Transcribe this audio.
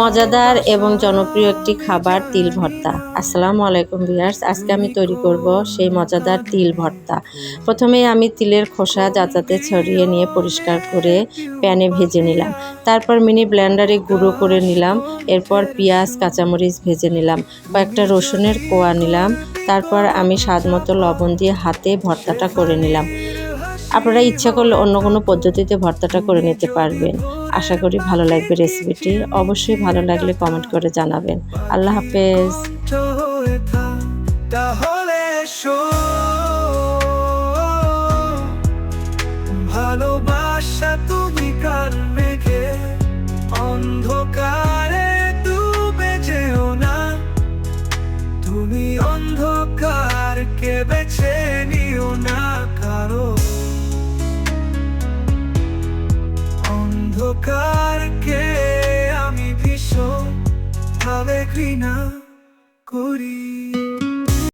মজাদার এবং জনপ্রিয় একটি খাবার তিল ভর্তা। আসসালামু আলাইকুম ভিউয়ার্স, আজকে আমি তৈরি করব সেই মজাদার তিল ভর্তা। প্রথমে আমি তিলের খোসা যাতাতে ছড়িয়ে নিয়ে পরিষ্কার করে প্যানে ভেজে নিলাম। তারপর মিনি ব্লেন্ডারে গুঁড়ো করে নিলাম। এরপর পেঁয়াজ, কাঁচামরিচ ভেজে নিলাম। কয়েকটা রসুনের কোয়া নিলাম। তারপর আমি স্বাদ মতো লবণ দিয়ে হাতে ভর্তাটা করে নিলাম। আপনারা ইচ্ছা করলে অন্য কোনো পদ্ধতিতে ভর্তাটা করে নিতে পারবেন। আশা করি ভালো লাগবে রেসিপিটি। অবশ্যই ভালো লাগলে কমেন্ট করে জানাবেন। আল্লাহ হাফেজ। ভালোবাসা তুমি কার মেঘে? অন্ধকারে ডুবে যেও না। তুমি অন্ধকারকে বেছে নিও না। অন্ধকারকে আমি ভীষণ ভাবে ঘৃণা করি।